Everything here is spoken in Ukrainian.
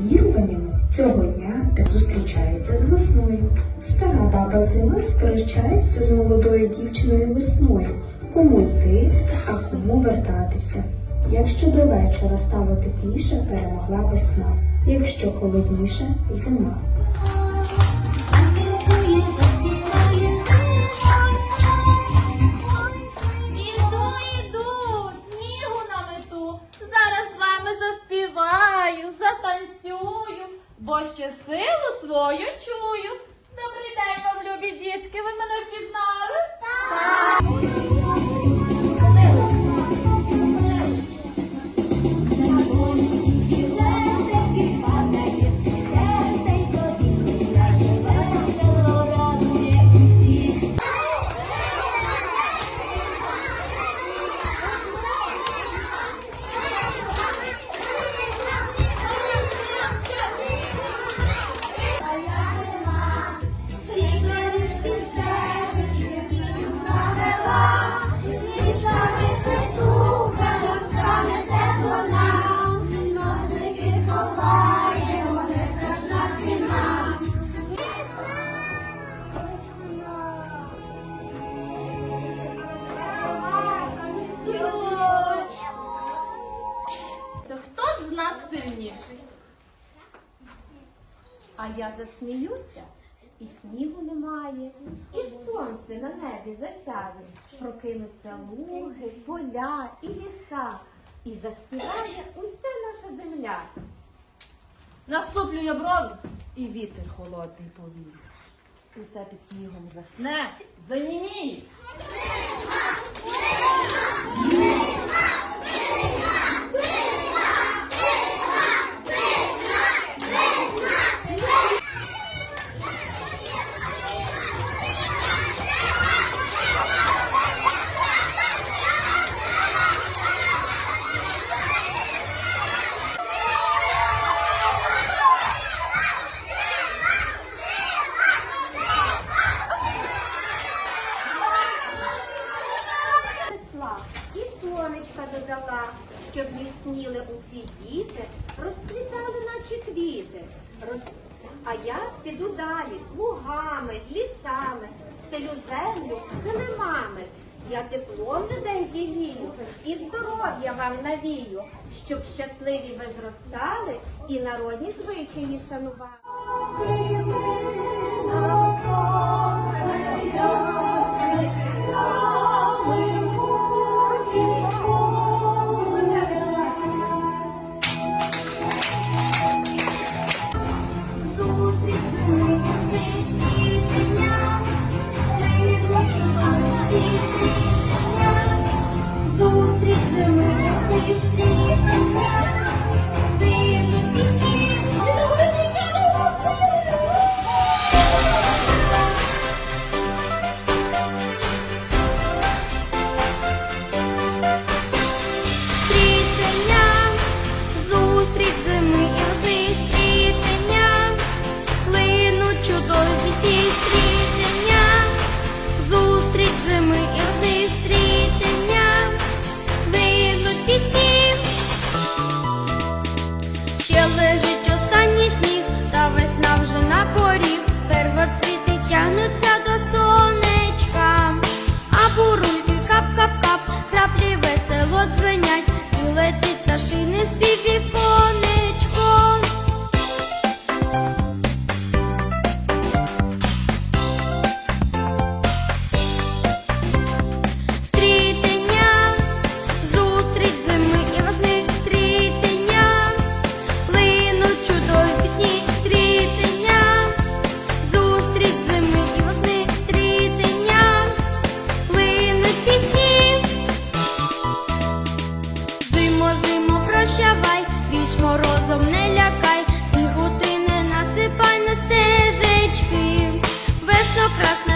Віруваннями цього дня зустрічається з весною. Стара баба зима сперечається з молодою дівчиною весною. Кому йти, а кому вертатися. Якщо до вечора стало тепліше, перемогла весна. Якщо холодніше зима. Бо ще силу свою чую. Добрий день вам, любі дітки, ви мене сильніший? А я засміюся, і снігу немає, і сонце на небі засяде. Прокинуться луги, поля і ліса, і заспіває уся наша земля. Наступлює брови і вітер холодний повіє. Усе під снігом засне, заніміє. Несла і сонечка додала, щоб міцніли усі діти, розквітали, наче квіти. Роз... А я піду далі, лугами, лісами, стелю землю килимами. Я теплом людей зігрію і здоров'я вам навію, щоб щасливі ви зростали і народні звичаї шанували. Краплі весело дзвенять, і летить пташини спів nuestras